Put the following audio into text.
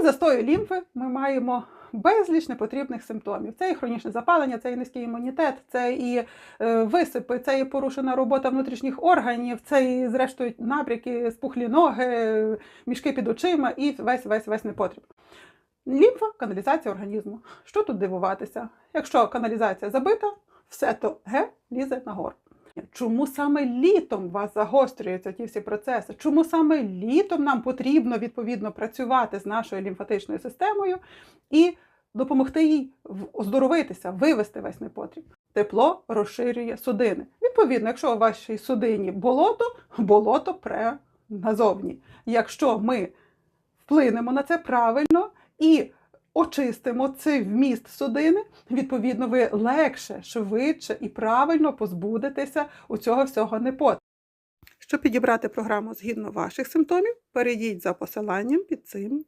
При застої лімфи ми маємо безліч непотрібних симптомів. Це і хронічне запалення, це і низький імунітет, це і е, висипи, це і порушена робота внутрішніх органів, це і, зрештою, набряки, спухлі ноги, мішки під очима і весь весь весь непотріб. Лімфа каналізація організму. Що тут дивуватися? Якщо каналізація забита, все то ге лізе нагору. Чому саме літом у вас загострюються ті всі процеси? Чому саме літом нам потрібно відповідно працювати з нашою лімфатичною системою і допомогти їй оздоровитися, вивести весь непотріб? Тепло розширює судини. Відповідно, якщо у вашій судині болото, болото пре назовні. Якщо ми вплинемо на це правильно і очистимо цей вміст судини, відповідно, ви легше, швидше і правильно позбудетеся у цього всього непотрібу. Щоб підібрати програму згідно ваших симптомів, перейдіть за посиланням під цим